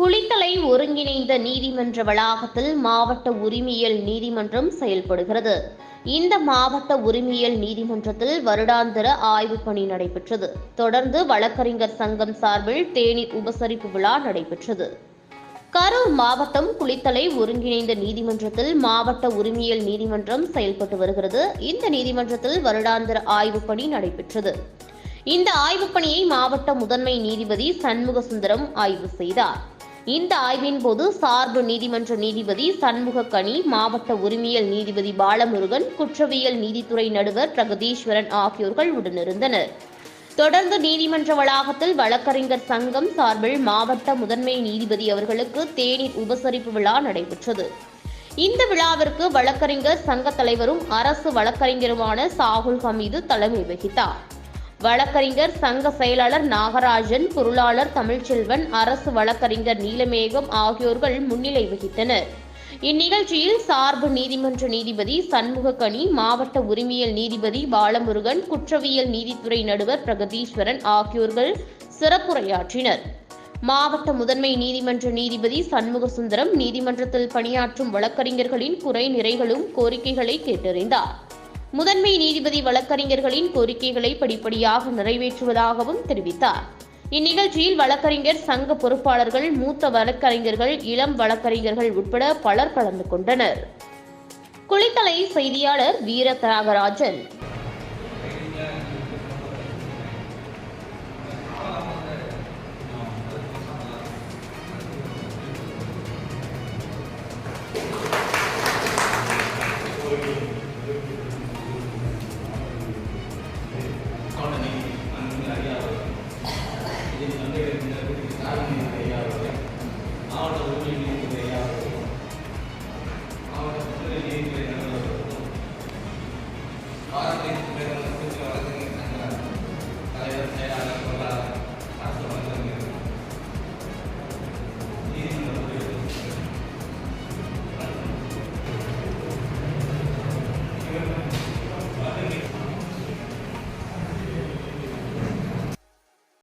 குளித்தலை ஒருங்கிணைந்த நீதிமன்ற வளாகத்தில் மாவட்ட உரிமையியல் நீதிமன்றம் செயல்படுகிறது. இந்த மாவட்ட உரிமையியல் நீதிமன்றத்தில் வருடாந்திர ஆய்வுப் பணி நடைபெற்றது. தொடர்ந்து வழக்கறிஞர் சங்கம் சார்பில் தேநீர் உபசரிப்பு விழா நடைபெற்றது. கரூர் மாவட்டம் குளித்தலை ஒருங்கிணைந்த நீதிமன்றத்தில் மாவட்ட உரிமையியல் நீதிமன்றம் செயல்பட்டு வருகிறது. இந்த நீதிமன்றத்தில் வருடாந்திர ஆய்வுப் பணி நடைபெற்றது. இந்த ஆய்வுப் பணியை மாவட்ட முதன்மை நீதிபதி சண்முக சுந்தரம் ஆய்வு செய்தார். இந்த ஆய்வின் போது சார்பு நீதிமன்ற நீதிபதி சண்முகக்கனி மாவட்ட உரிமையல் நீதிபதி பாலமுருகன் குற்றவியல் நீதித்துறை நடுவர் பிரகதீஸ்வரன் ஆகியோர்கள் உடனிருந்தனர். தொடர்ந்து நீதிமன்ற வளாகத்தில் வழக்கறிஞர் சங்கம் சார்பில் மாவட்ட முதன்மை நீதிபதி அவர்களுக்கு தேநீர் உபசரிப்பு விழா நடைபெற்றது. இந்த விழாவிற்கு வழக்கறிஞர் சங்க தலைவரும் அரசு வழக்கறிஞருமான சாகுல் ஹமீது தலைமை வகித்தார். வழக்கறிஞர் சங்க செயலாளர் நாகராஜன் பொருளாளர் தமிழ்ச்செல்வன் அரசு வழக்கறிஞர் நீலமேகம் ஆகியோர்கள் முன்னிலை வகித்தனர். இந்நிகழ்ச்சியில் சார்பு நீதிமன்ற நீதிபதி சண்முகக்கனி மாவட்ட உரிமையல் நீதிபதி பாலமுருகன் குற்றவியல் நீதித்துறை நடுவர் பிரகதீஸ்வரன் ஆகியோர்கள் சிறப்புரையாற்றினர். மாவட்ட முதன்மை நீதிமன்ற நீதிபதி சண்முக சுந்தரம் நீதிமன்றத்தில் பணியாற்றும் வழக்கறிஞர்களின் குறை நிறைகளும் கோரிக்கைகளை கேட்டறிந்தார். முதன்மை நீதிபதி வழக்கறிஞர்களின் கோரிக்கைகளை படிப்படியாக நிறைவேற்றுவதாகவும் தெரிவித்தார். இந்நிகழ்ச்சியில் வழக்கறிஞர் சங்க பொறுப்பாளர்கள் மூத்த வழக்கறிஞர்கள் இளம் வழக்கறிஞர்கள் உட்பட பலர் கலந்து கொண்டனர். குளித்தலை செய்தியாளர் வீர தியாகராஜன்